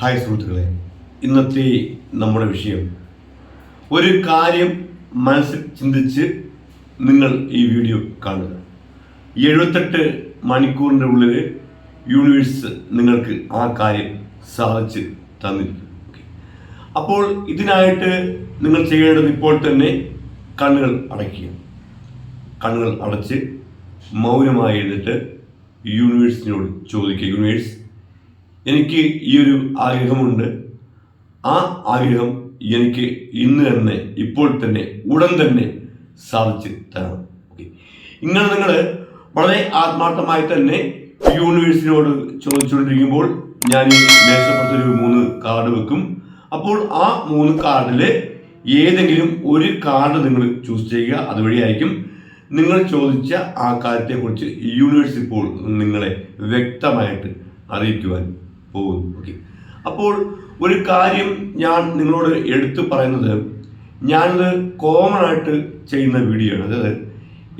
Hi സുഹൃത്തുക്കളെ. ഇന്നത്തെ നമ്മുടെ വിഷയം. ഒരു കാര്യം മനസ്സിൽ ചിന്തിച്ച് നിങ്ങൾ ഈ വീഡിയോ കാണുക. എഴുപത്തെട്ട് മണിക്കൂറിന്റെ ഉള്ളിൽ യൂണിവേഴ്സ് നിങ്ങൾക്ക് ആ കാര്യം സാധിച്ച് തന്നിരിക്കും. അപ്പോൾ ഇതിനായിട്ട് നിങ്ങൾ ചെയ്യേണ്ടത് ഇപ്പോൾ തന്നെ കണ്ണുകൾ അടയ്ക്കുക. കണ്ണുകൾ അടച്ച് മൗനമായി എഴുന്നിട്ട് യൂണിവേഴ്സിനോട് ചോദിക്കുക. യൂണിവേഴ്സ് എനിക്ക് ഈ ഒരു ആഗ്രഹമുണ്ട്. ആ ആഗ്രഹം എനിക്ക് ഇന്ന് തന്നെ ഇപ്പോൾ തന്നെ ഉടൻ തന്നെ സാധിച്ച് തരണം. ഓക്കെ ഇങ്ങനെ നിങ്ങൾ വളരെ ആത്മാർത്ഥമായി തന്നെ യൂണിവേഴ്സിനോട് ചോദിച്ചുകൊണ്ടിരിക്കുമ്പോൾ ഞാൻ ഈ മേശപ്പുറത്തൊരു മൂന്ന് കാർഡ് വെക്കും. അപ്പോൾ ആ മൂന്ന് കാർഡിൽ ഏതെങ്കിലും ഒരു കാർഡ് നിങ്ങൾ ചൂസ് ചെയ്യുക അതുവഴിയായിരിക്കും നിങ്ങൾ ചോദിച്ച ആ കാര്യത്തെക്കുറിച്ച് യൂണിവേഴ്സ് ഇപ്പോൾ നിങ്ങളെ വ്യക്തമായിട്ട് അറിയിക്കുവാൻ പോകുന്നു. ഓക്കെ അപ്പോൾ ഒരു കാര്യം ഞാൻ നിങ്ങളോട് എടുത്തു പറയുന്നത് ഞാനിത് കോമൺ ആയിട്ട് ചെയ്യുന്ന വീഡിയോ ആണ്. അതായത്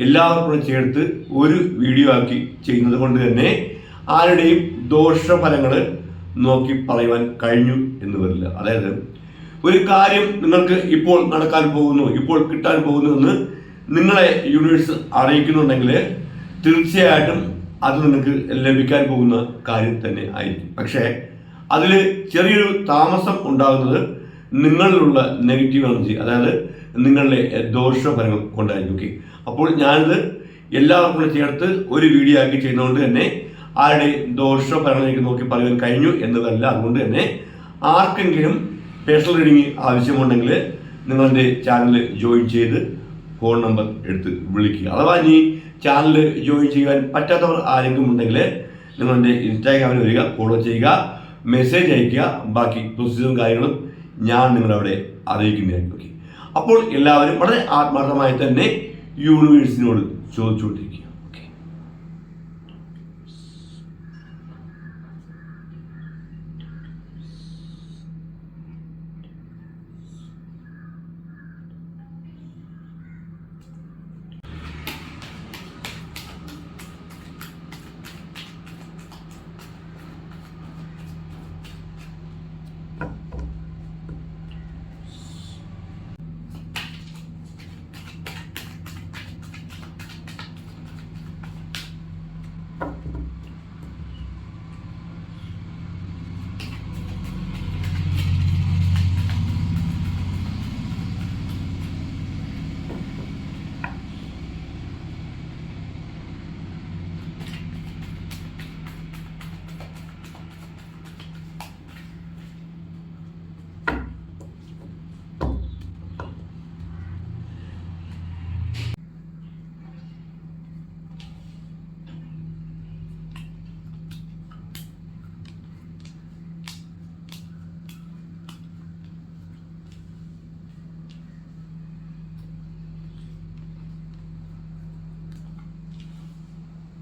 എല്ലാവർക്കും ചേർത്ത് ഒരു വീഡിയോ ആക്കി ചെയ്യുന്നത് കൊണ്ട് തന്നെ ആരുടെയും ദോഷഫലങ്ങൾ നോക്കി പറയുവാൻ കഴിഞ്ഞു എന്ന് വരില്ല. അതായത് ഒരു കാര്യം നിങ്ങൾക്ക് ഇപ്പോൾ നടക്കാൻ പോകുന്നു ഇപ്പോൾ കിട്ടാൻ പോകുന്നു എന്ന് നിങ്ങളെ യൂണിവേഴ്സ് അറിയിക്കുന്നുണ്ടെങ്കിൽ തീർച്ചയായിട്ടും അത് നിനക്ക് ലഭിക്കാൻ പോകുന്ന കാര്യം തന്നെ ആയിരിക്കും. പക്ഷേ അതിൽ ചെറിയൊരു താമസം ഉണ്ടാകുന്നത് നിങ്ങളിലുള്ള നെഗറ്റീവ് എനർജി അതായത് നിങ്ങളുടെ ദോഷഫലങ്ങൾ കൊണ്ടായിരിക്കും ഓക്കെ? അപ്പോൾ ഞാനിത് എല്ലാവർക്കും ചേർത്ത് ഒരു വീഡിയോ ആക്കി ചെയ്യുന്നതുകൊണ്ട് തന്നെ ആരുടെ ദോഷഫലങ്ങളിലേക്ക് നോക്കി പറയാൻ കഴിഞ്ഞു എന്നതല്ല. അതുകൊണ്ട് തന്നെ ആർക്കെങ്കിലും പേഴ്സണൽ റീഡിങ് ആവശ്യമുണ്ടെങ്കിൽ നിങ്ങളുടെ ചാനൽ ജോയിൻ ചെയ്ത് ഫോൺ നമ്പർ എടുത്ത് വിളിക്കുക. അഥവാ ഇനി ചാനൽ ജോയിൻ ചെയ്യാൻ പറ്റാത്തവർ ആരെങ്കിലും ഉണ്ടെങ്കിൽ നിങ്ങളുടെ ഇൻസ്റ്റാഗ്രാമിൽ വരിക ഫോളോ ചെയ്യുക മെസ്സേജ് അയയ്ക്കുക. ബാക്കി പ്രൊസീജറും കാര്യങ്ങളും ഞാൻ നിങ്ങളവിടെ അറിയിക്കുന്നതായിരിക്കും. അപ്പോൾ എല്ലാവരും വളരെ ആത്മാർത്ഥമായി തന്നെ യൂണിവേഴ്സിനോട് ചോദിച്ചുകൊണ്ടിരിക്കുക.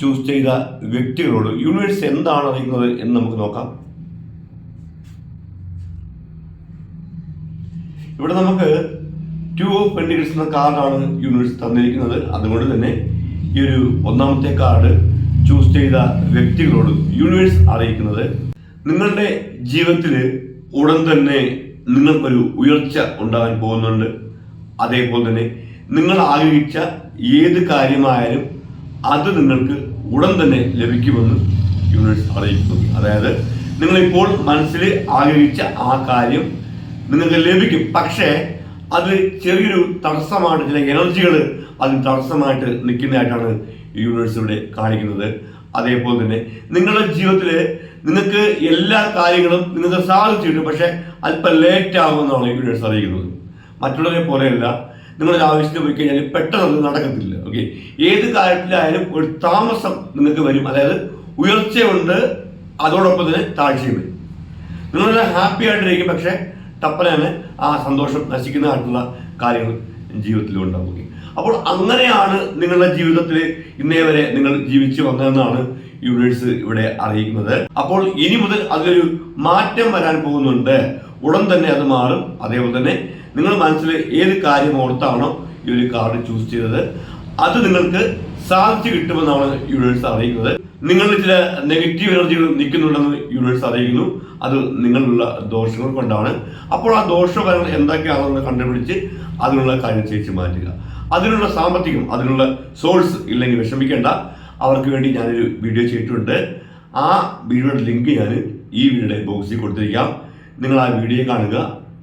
ചൂസ് ചെയ്ത വ്യക്തികളോട് യൂണിവേഴ്സ് എന്താണ് അറിയുന്നത് എന്ന് നമുക്ക് നോക്കാം. ഇവിടെ നമുക്ക് ടു ഓഫ് പെൻഡിൽസ് എന്ന കാർഡാണ് യൂണിവേഴ്സ് തന്നിരിക്കുന്നത്. അതുകൊണ്ട് തന്നെ ഈ ഒരു ഒന്നാമത്തെ കാർഡ് ചൂസ് ചെയ്ത വ്യക്തികളോട് യൂണിവേഴ്സ് അറിയിക്കുന്നത്. നിങ്ങളുടെ ജീവിതത്തിൽ ഉടൻ തന്നെ നിങ്ങൾക്കൊരു ഉയർച്ച ഉണ്ടാകാൻ പോകുന്നുണ്ട്. അതേപോലെ തന്നെ നിങ്ങൾ ആഗ്രഹിച്ച ഏത് കാര്യമായാലും അത് നിങ്ങൾക്ക് ഉടൻ തന്നെ ലഭിക്കുമെന്ന് യൂണിവേഴ്സ് അറിയിക്കുന്നു. അതായത് നിങ്ങളിപ്പോൾ മനസ്സിൽ ആഗ്രഹിച്ച ആ കാര്യം നിങ്ങൾക്ക് ലഭിക്കും. പക്ഷേ അത് ചെറിയൊരു തടസ്സമായിട്ട് ചില എനർജികൾ അതിന് തടസ്സമായിട്ട് നിൽക്കുന്നതായിട്ടാണ് യൂണിവേഴ്സ് ഇവിടെ കാണിക്കുന്നത്. അതേപോലെ തന്നെ നിങ്ങളുടെ ജീവിതത്തിൽ നിങ്ങൾക്ക് എല്ലാ കാര്യങ്ങളും നിങ്ങൾക്ക് സാധിച്ചിട്ടുണ്ട് പക്ഷേ അല്പം ലേറ്റ് ആകുമെന്നാണ് യൂണിവേഴ്സ് അറിയിക്കുന്നത്. മറ്റുള്ളവരെ പോലെയല്ല നിങ്ങളുടെ ആവശ്യത്തിന് പോയി കഴിഞ്ഞാൽ പെട്ടെന്ന് നടക്കത്തില്ല ഓക്കെ ഏത് കാര്യത്തിലായാലും ഒരു താമസം നിങ്ങൾക്ക് വരും. അതായത് ഉയർച്ചയുണ്ട് അതോടൊപ്പം തന്നെ താഴ്ചയും വരും. നിങ്ങളെല്ലാം ഹാപ്പി ആയിട്ടിരിക്കും പക്ഷേ തപ്പനാണ് ആ സന്തോഷം നശിക്കുന്നതായിട്ടുള്ള കാര്യങ്ങൾ ജീവിതത്തിൽ ഉണ്ടാവുകയും അപ്പോൾ അങ്ങനെയാണ് നിങ്ങളുടെ ജീവിതത്തിൽ ഇന്നേ വരെ നിങ്ങൾ ജീവിച്ചു വന്നതെന്നാണ് യൂണിവേഴ്സ് ഇവിടെ അറിയിക്കുന്നത്. അപ്പോൾ ഇനി മുതൽ അതിലൊരു മാറ്റം വരാൻ പോകുന്നുണ്ട്. ഉടൻ തന്നെ അത് മാറും. അതേപോലെ തന്നെ നിങ്ങൾ മനസ്സിൽ ഏത് കാര്യം ഓർത്താണോ ഈ ഒരു കാർഡ് ചൂസ് ചെയ്തത് അത് നിങ്ങൾക്ക് സാധിച്ചു കിട്ടുമെന്നാണ് യൂണിവേഴ്സ് അറിയിക്കുന്നത്. നിങ്ങളിൽ ചില നെഗറ്റീവ് എനർജികൾ നിൽക്കുന്നുണ്ടെന്ന് യൂണിവേഴ്സ് അറിയിക്കുന്നു. അത് നിങ്ങളിലുള്ള ദോഷങ്ങൾ കൊണ്ടാണ്. അപ്പോൾ ആ ദോഷഫലങ്ങൾ എന്തൊക്കെയാണെന്ന് കണ്ടുപിടിച്ച് അതിനുള്ള കാര്യം ചേച്ച് മാറ്റുക. അതിനുള്ള സാമ്പത്തികം അതിനുള്ള സോഴ്സ് ഇല്ലെങ്കിൽ വിഷമിക്കേണ്ട. അവർക്ക് വേണ്ടി ഞാനൊരു വീഡിയോ ചെയ്തിട്ടുണ്ട്. ആ വീഡിയോയുടെ ലിങ്ക് ഞാൻ ഈ വീഡിയോയുടെ ബോക്സിൽ കൊടുത്തിരിക്കാം. നിങ്ങൾ ആ വീഡിയോ കാണുക.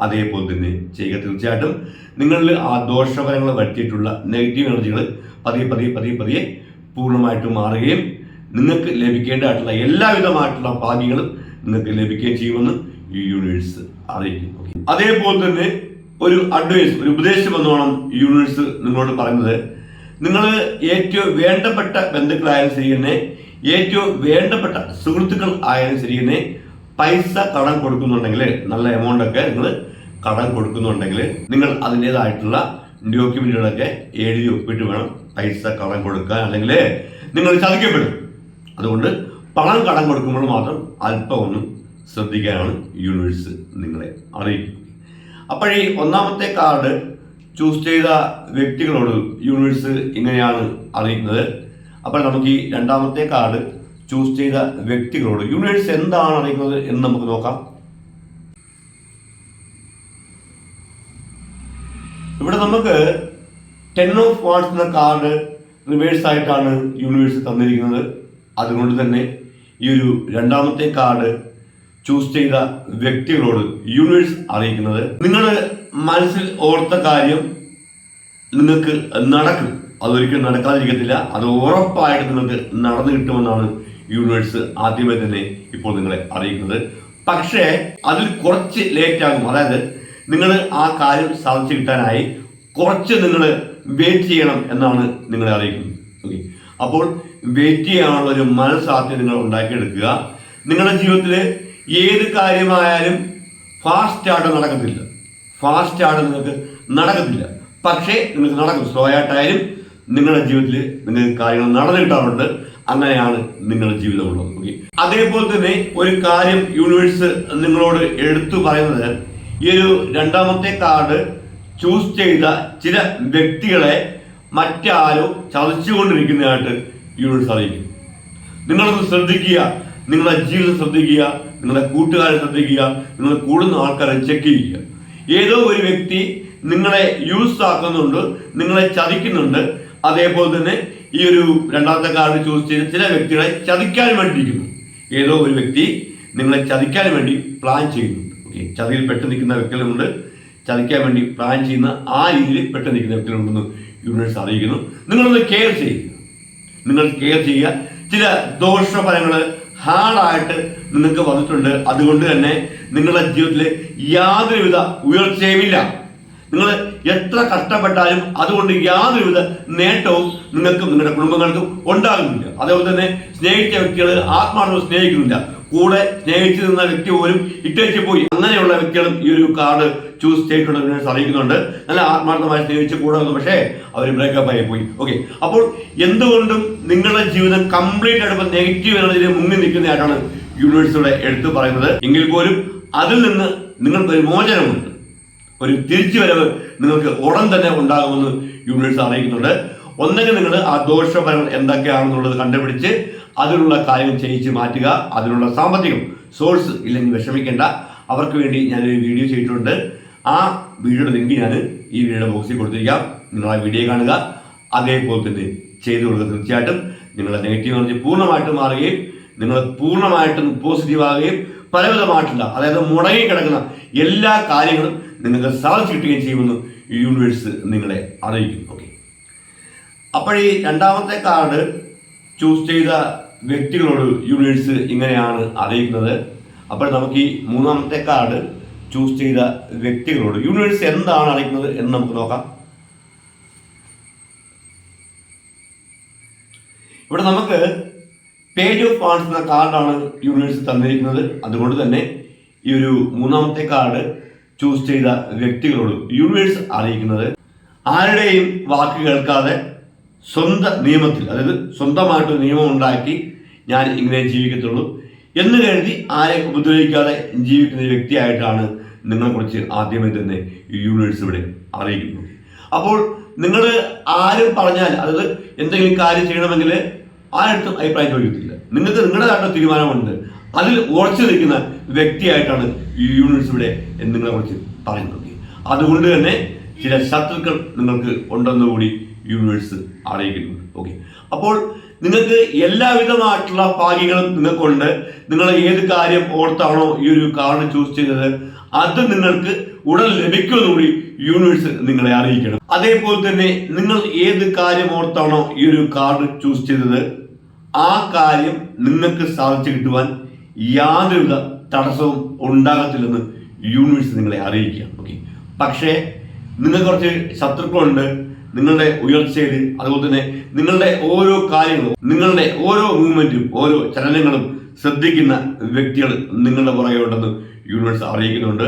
അതേപോലെ തന്നെ ചെയ്യുക. തീർച്ചയായിട്ടും നിങ്ങളിൽ ആ ദോഷഫലങ്ങൾ വരുത്തിയിട്ടുള്ള നെഗറ്റീവ് എനർജികൾ പതിയെ പതിയെ പതിയെ പതിയെ പൂർണമായിട്ടും മാറുകയും നിങ്ങൾക്ക് ലഭിക്കേണ്ടതായിട്ടുള്ള എല്ലാവിധമായിട്ടുള്ള ഭാഗ്യങ്ങളും നിങ്ങൾക്ക് ലഭിക്കുകയും ചെയ്യുമെന്ന് ഈ യൂണിവേഴ്സ് അറിയിക്കും. അതേപോലെ തന്നെ ഒരു അഡ്വൈസ് ഒരു ഉപദേശം എന്നോണം യൂണിവേഴ്സ് നിങ്ങളോട് പറയുന്നത്. നിങ്ങൾ ഏറ്റവും വേണ്ടപ്പെട്ട ബന്ധുക്കളായാലും ശരി തന്നെ ഏറ്റവും വേണ്ടപ്പെട്ട സുഹൃത്തുക്കൾ ആയാലും ശരി തന്നെ പൈസ കടം കൊടുക്കുന്നുണ്ടെങ്കിൽ നല്ല എമൗണ്ട് ഒക്കെ നിങ്ങൾ കടം കൊടുക്കുന്നുണ്ടെങ്കിൽ നിങ്ങൾ അതിന്റെതായിട്ടുള്ള ഡോക്യുമെന്റുകളൊക്കെ എഴുതി ഒപ്പിട്ട് വേണം പൈസ കടം കൊടുക്കുക അല്ലെങ്കിൽ നിങ്ങൾ ചതിക്കപ്പെടും. അതുകൊണ്ട് പണം കടം കൊടുക്കുമ്പോൾ മാത്രം അല്പം ഒന്ന് ശ്രദ്ധിക്കാനാണ് യൂണിവേഴ്സ് നിങ്ങളെ അറിയിക്കുന്നത്. അപ്പോൾ ഈ ഒന്നാമത്തെ കാർഡ് ചൂസ് ചെയ്ത വ്യക്തികളോട് യൂണിവേഴ്സ് ഇങ്ങനെയാണ് അറിയിക്കുന്നത്. അപ്പോൾ നമുക്ക് ഈ രണ്ടാമത്തെ കാർഡ് ചൂസ് ചെയ്ത വ്യക്തികളോട് യൂണിവേഴ്സ് എന്താണ് അറിയിക്കുന്നത് എന്ന് നമുക്ക് നോക്കാം. ഇവിടെ നമുക്ക് ടെൻ ഓഫ് വാട്സ് എന്ന കാർഡ് റിവേഴ്സ് ആയിട്ടാണ് യൂണിവേഴ്സ് തന്നിരിക്കുന്നത്. അതുകൊണ്ട് തന്നെ ഈ ഒരു രണ്ടാമത്തെ കാർഡ് ചൂസ് ചെയ്ത വ്യക്തികളോട് യൂണിവേഴ്സ് അറിയിക്കുന്നത്. നിങ്ങൾ മനസ്സിൽ ഓർത്ത കാര്യം നിങ്ങൾക്ക് നടക്കും. അതൊരിക്കലും നടക്കാതിരിക്കത്തില്ല. അത് ഉറപ്പായിട്ട് നിങ്ങൾക്ക് നടന്നു കിട്ടുമെന്നാണ് യൂണിവേഴ്സ് ആദ്യമേ തന്നെ ഇപ്പോൾ നിങ്ങളെ അറിയിക്കുന്നത്. പക്ഷേ അതിൽ കുറച്ച് ലേറ്റ് ആകും. അതായത് നിങ്ങൾ ആ കാര്യം സാധിച്ചു കിട്ടാനായി കുറച്ച് നിങ്ങൾ വെയിറ്റ് ചെയ്യണം എന്നാണ് നിങ്ങളെ അറിയിക്കുന്നത്. ഓക്കെ അപ്പോൾ വെയിറ്റ് ചെയ്യാനുള്ള ഒരു മനസ്സാധ്യത നിങ്ങൾ ഉണ്ടാക്കിയെടുക്കുക. നിങ്ങളുടെ ജീവിതത്തിൽ ഏത് കാര്യമായാലും ഫാസ്റ്റ് ആയിട്ട് നടക്കത്തില്ല. ഫാസ്റ്റ് ആയിട്ട് നിങ്ങൾക്ക് നടക്കത്തില്ല. പക്ഷേ നിങ്ങൾക്ക് നടക്കും. സ്ലോ ആയിട്ടായാലും നിങ്ങളുടെ ജീവിതത്തിൽ നിങ്ങൾക്ക് കാര്യങ്ങൾ നടന്നു കിട്ടാറുണ്ട്. അങ്ങനെയാണ് നിങ്ങളുടെ ജീവിതമുള്ളത് ഓക്കെ അതേപോലെ തന്നെ ഒരു കാര്യം യൂണിവേഴ്സ് നിങ്ങളോട് എടുത്തു പറയുന്നത് ഈ ഒരു രണ്ടാമത്തെ കാർഡ് ചൂസ് ചെയ്ത ചില വ്യക്തികളെ മറ്റാരോ ചതച്ചുകൊണ്ടിരിക്കുന്നതായിട്ട് യൂണിവേഴ്സ് അറിയിക്കും നിങ്ങളൊന്ന് ശ്രദ്ധിക്കുക നിങ്ങളുടെ ജീവിതം ശ്രദ്ധിക്കുക നിങ്ങളുടെ കൂട്ടുകാരെ ശ്രദ്ധിക്കുക നിങ്ങൾ കൂടുന്ന ആൾക്കാരെ ചെക്ക് ചെയ്യുക. ഏതോ ഒരു വ്യക്തി നിങ്ങളെ യൂസ് ആക്കുന്നുണ്ട് നിങ്ങളെ ചതിക്കുന്നുണ്ട് അതേപോലെ തന്നെ ഈ ഒരു രണ്ടാമത്തെ കാർഡ് ചൂസ് ചെയ്ത ചില വ്യക്തികളെ ചതിക്കാൻ വേണ്ടിയിരിക്കുന്നു. ഏതോ ഒരു വ്യക്തി നിങ്ങളെ ചതിക്കാൻ വേണ്ടി പ്ലാൻ ചെയ്യുന്നുണ്ട് ഓക്കെ ചതിയിൽ പെട്ട് നിൽക്കുന്ന വ്യക്തികളുണ്ട് ചതിക്കാൻ വേണ്ടി പ്ലാൻ ചെയ്യുന്ന ആ രീതിയിൽ പെട്ട് നിൽക്കുന്ന വ്യക്തികളുണ്ടെന്ന് യൂണിവേഴ്സ് അറിയിക്കുന്നു. നിങ്ങളൊന്ന് കെയർ ചെയ്യുക. നിങ്ങൾ കെയർ ചെയ്യുക. ചില ദോഷഫലങ്ങൾ ഹാർഡായിട്ട് നിങ്ങൾക്ക് വന്നിട്ടുണ്ട്. അതുകൊണ്ട് തന്നെ നിങ്ങളുടെ ജീവിതത്തിൽ യാതൊരുവിധ ഉയർച്ചയുമില്ല. നിങ്ങൾ എത്ര കഷ്ടപ്പെട്ടാലും അതുകൊണ്ട് യാതൊരുവിധ നേട്ടവും നിങ്ങൾക്കും നിങ്ങളുടെ കുടുംബങ്ങൾക്കും ഉണ്ടാകുന്നില്ല. അതേപോലെ തന്നെ സ്നേഹിച്ച വ്യക്തികൾ ആത്മാർത്ഥം സ്നേഹിക്കുന്നില്ല. കൂടെ സ്നേഹിച്ചു നിന്ന വ്യക്തി പോലും ഇട്ടേച്ച് പോയി. അങ്ങനെയുള്ള വ്യക്തികളും ഈ ഒരു കാർഡ് ചൂസ് ചെയ്തിട്ടുണ്ടെന്ന് അറിയിക്കുന്നുണ്ട്. നല്ല ആത്മാർത്ഥമായി സ്നേഹിച്ച് കൂടെ വന്നു. പക്ഷേ അവർ ബ്രേക്കപ്പ് ആയി പോയി. ഓക്കെ അപ്പോൾ എന്തുകൊണ്ടും നിങ്ങളുടെ ജീവിതം കംപ്ലീറ്റ് ആയിട്ട് നെഗറ്റീവ് എനർജിയിൽ മുങ്ങി നിൽക്കുന്നതായിട്ടാണ് യൂണിവേഴ്സിലൂടെ എടുത്തു പറയുന്നത്. എങ്കിൽ പോലും അതിൽ നിന്ന് നിങ്ങൾക്ക് ഒരു മോചനമുണ്ട്. ഒരു തിരിച്ചുവരവ് നിങ്ങൾക്ക് ഉടൻ തന്നെ ഉണ്ടാകുമെന്ന് യൂണിവേഴ്സ് അറിയിക്കുന്നുണ്ട്. ഒന്നെങ്കിൽ നിങ്ങൾ ആ ദോഷഫലങ്ങൾ എന്തൊക്കെയാണെന്നുള്ളത് കണ്ടുപിടിച്ച് അതിനുള്ള കാര്യം ചെയ്യിച്ച് മാറ്റുക. അതിനുള്ള സാമ്പത്തികം സോഴ്സ് ഇല്ലെങ്കിൽ വിഷമിക്കേണ്ട. അവർക്ക് വേണ്ടി ഞാനൊരു വീഡിയോ ചെയ്തിട്ടുണ്ട്. ആ വീഡിയോയുടെ ലിങ്ക് ഞാൻ ഈ വീഡിയോയുടെ ബോക്സിൽ കൊടുത്തിരിക്കാം. നിങ്ങൾ ആ വീഡിയോ കാണുക. അതേപോലെ തന്നെ ചെയ്തു കൊടുക്കുക. തീർച്ചയായിട്ടും നിങ്ങളുടെ നെഗറ്റീവ് എനർജി പൂർണമായിട്ടും മാറുകയും നിങ്ങൾ പൂർണമായിട്ടും പോസിറ്റീവ് ആകുകയും പലവിധമായിട്ടുള്ള അതായത് മുടങ്ങി കിടക്കുന്ന എല്ലാ കാര്യങ്ങളും നിങ്ങൾക്ക് സാധിച്ചു കിട്ടുകയും ചെയ്യുമെന്ന് യൂണിവേഴ്സ് നിങ്ങളെ അറിയിക്കും. ഓക്കെ അപ്പോഴീ രണ്ടാമത്തെ കാർഡ് ചൂസ് ചെയ്ത വ്യക്തികളോട് യൂണിവേഴ്സ് ഇങ്ങനെയാണ് അറിയിക്കുന്നത് അപ്പോൾ നമുക്ക് ഈ മൂന്നാമത്തെ കാർഡ് ചൂസ് ചെയ്ത വ്യക്തികളോട് യൂണിവേഴ്സ് എന്താണ് അറിയിക്കുന്നത് എന്ന് നമുക്ക് നോക്കാം. ഇവിടെ നമുക്ക് പേജ് ഓഫ് പാർട്സ് എന്ന കാർഡാണ് യൂണിവേഴ്സ് തന്നിരിക്കുന്നത്. അതുകൊണ്ട് തന്നെ ഈ ഒരു മൂന്നാമത്തെ കാർഡ് ചൂസ് ചെയ്ത വ്യക്തികളോട് യൂണിവേഴ്സ് അറിയിക്കുന്നത് ആരുടെയും വാക്ക് കേൾക്കാതെ സ്വന്തം നിയമത്തിൽ അതായത് സ്വന്തമായിട്ട് നിയമം ഉണ്ടാക്കി ഞാൻ ഇങ്ങനെ ജീവിക്കത്തുള്ളൂ എന്ന് കരുതി ആരെ ഉപദ്രവിക്കാതെ ജീവിക്കുന്ന വ്യക്തിയായിട്ടാണ് നിങ്ങളെക്കുറിച്ച് ആദ്യമേ തന്നെ യൂണിവേഴ്സ് ഇവിടെ അറിയിക്കുന്നത്. അപ്പോൾ നിങ്ങൾ ആരും പറഞ്ഞാൽ അതായത് എന്തെങ്കിലും കാര്യം ചെയ്യണമെങ്കിൽ ആരടുത്തും അഭിപ്രായം ചോദിക്കത്തില്ല. നിങ്ങൾക്ക് നിങ്ങളുടെ കാരണം തീരുമാനമുണ്ട്. അതിൽ ഉറച്ചു നിൽക്കുന്ന വ്യക്തിയായിട്ടാണ് യൂണിവേഴ്സ് ഇവിടെ നിങ്ങളെ കുറിച്ച് പറയുന്നത്. അതുകൊണ്ട് തന്നെ ചില ശത്രുക്കൾ നിങ്ങൾക്ക് ഉണ്ടെന്ന് കൂടി യൂണിവേഴ്സ് അറിയിക്കുന്നുണ്ട്. ഓക്കെ അപ്പോൾ നിങ്ങൾക്ക് എല്ലാവിധമായിട്ടുള്ള ഭാഗ്യങ്ങളും നിങ്ങൾക്കുണ്ട്. നിങ്ങൾ ഏത് കാര്യം ഓർത്താണോ ഈ ഒരു കാർഡ് ചൂസ് ചെയ്തത് അത് നിങ്ങൾക്ക് ഉടൻ ലഭിക്കുമെന്ന് കൂടി യൂണിവേഴ്സ് നിങ്ങളെ അറിയിക്കണം. അതേപോലെ തന്നെ നിങ്ങൾ ഏത് കാര്യം ഓർത്താണോ ഈ ഒരു കാർഡ് ചൂസ് ചെയ്തത് ആ കാര്യം നിങ്ങൾക്ക് സാധിച്ചു കിട്ടുവാൻ യാതൊരുവിധ തടസ്സവും ഉണ്ടാകത്തില്ലെന്ന് യൂണിവേഴ്സ് നിങ്ങളെ അറിയിക്കുക ഓക്കെ പക്ഷേ നിങ്ങൾ കുറച്ച് ശത്രുക്കളുണ്ട് നിങ്ങളുടെ ഉയർച്ചയിൽ അതുപോലെ തന്നെ നിങ്ങളുടെ ഓരോ കാര്യങ്ങളും നിങ്ങളുടെ ഓരോ മൂവ്മെന്റും ഓരോ ചലനങ്ങളും ശ്രദ്ധിക്കുന്ന വ്യക്തികൾ നിങ്ങളുടെ പുറകെ ഉണ്ടെന്ന് യൂണിവേഴ്സ് അറിയിക്കുന്നുണ്ട്.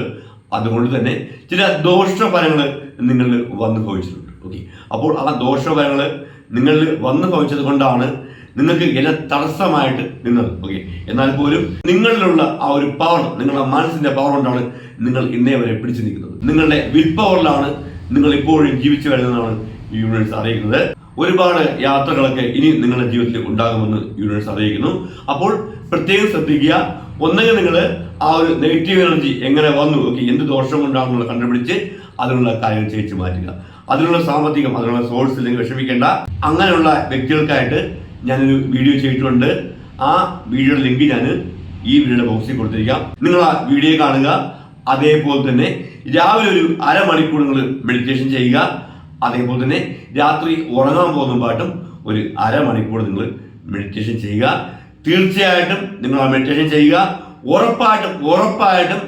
അതുകൊണ്ട് തന്നെ ചില ദോഷഫലങ്ങൾ നിങ്ങളിൽ വന്നു ഭവിച്ചിട്ടുണ്ട് ഓക്കെ അപ്പോൾ ആ ദോഷഫലങ്ങൾ നിങ്ങളിൽ വന്നു ഭവിച്ചത് കൊണ്ടാണ് നിങ്ങൾക്ക് എന്നെ തടസ്സമായിട്ട് നിന്നത്. ഓക്കെ എന്നാൽ പോലും നിങ്ങളിലുള്ള ആ ഒരു പവർ നിങ്ങളുടെ മനസ്സിന്റെ പവർ കൊണ്ടാണ് നിങ്ങൾ ഇന്നേ വരെ പിടിച്ചു നിൽക്കുന്നത്. നിങ്ങളുടെ വിൽ പവറിലാണ് നിങ്ങൾ ഇപ്പോഴും ജീവിച്ചു വരുന്നതാണ് യൂണിവേഴ്സ് അറിയിക്കുന്നത്. ഒരുപാട് യാത്രകളൊക്കെ ഇനി നിങ്ങളുടെ ജീവിതത്തിൽ ഉണ്ടാകുമെന്ന് യൂണിവേഴ്സ് അറിയിക്കുന്നു. അപ്പോൾ പ്രത്യേകം ശ്രദ്ധിക്കുക ഒന്നെങ്കിൽ നിങ്ങൾ ആ ഒരു നെഗറ്റീവ് എനർജി എങ്ങനെ വന്നു ഓക്കെ എന്ത് ദോഷം കൊണ്ടാണെന്നുള്ള കണ്ടുപിടിച്ച് അതിനുള്ള കാര്യങ്ങൾ ചേച്ചു മാറ്റുക. അതിനുള്ള സാമ്പത്തികം അതിനുള്ള സോഴ്സ് ഇല്ലെങ്കിൽ വിഷമിക്കേണ്ട. അങ്ങനെയുള്ള വ്യക്തികൾക്കായിട്ട് ഞാനൊരു വീഡിയോ ചെയ്തിട്ടുണ്ട്. ആ വീഡിയോയുടെ ലിങ്ക് ഞാൻ ഈ വീഡിയോയുടെ ബോക്സിൽ കൊടുത്തിരിക്കാം. നിങ്ങൾ ആ വീഡിയോ കാണുക. അതേപോലെ തന്നെ രാവിലെ ഒരു അരമണിക്കൂർ നിങ്ങൾ മെഡിറ്റേഷൻ ചെയ്യുക. അതേപോലെ തന്നെ രാത്രി ഉറങ്ങാൻ പോകുന്ന പാട്ടും ഒരു അരമണിക്കൂർ നിങ്ങൾ മെഡിറ്റേഷൻ ചെയ്യുക. തീർച്ചയായിട്ടും നിങ്ങൾ ആ മെഡിറ്റേഷൻ ചെയ്യുക. ഉറപ്പായിട്ടും ഉറപ്പായിട്ടും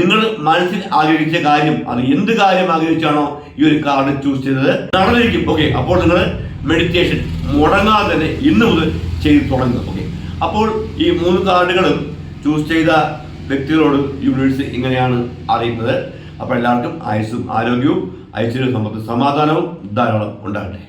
നിങ്ങൾ മനസ്സിൽ ആഗ്രഹിച്ച കാര്യം അത് എന്ത് കാര്യം ആഗ്രഹിച്ചാണോ ഈ ഒരു കാർഡ് ചൂസ് ചെയ്തത് നടന്നിരിക്കും. ഓക്കെ അപ്പോൾ നിങ്ങൾ മെഡിറ്റേഷൻ മുടങ്ങാതെ തന്നെ ഇന്ന് മുതൽ ചെയ്ത് തുടങ്ങുക. ഓക്കെ അപ്പോൾ ഈ മൂന്ന് കാർഡുകളും ചൂസ് ചെയ്ത വ്യക്തികളോട് യൂണിവേഴ്സ് ഇങ്ങനെയാണ് അറിയുന്നത്. അപ്പോൾ എല്ലാവർക്കും ആയുസ്സും ആരോഗ്യവും ഐശ്വര്യ സമ്പത്ത് സമാധാനവും ധാരാളം ഉണ്ടാകട്ടെ.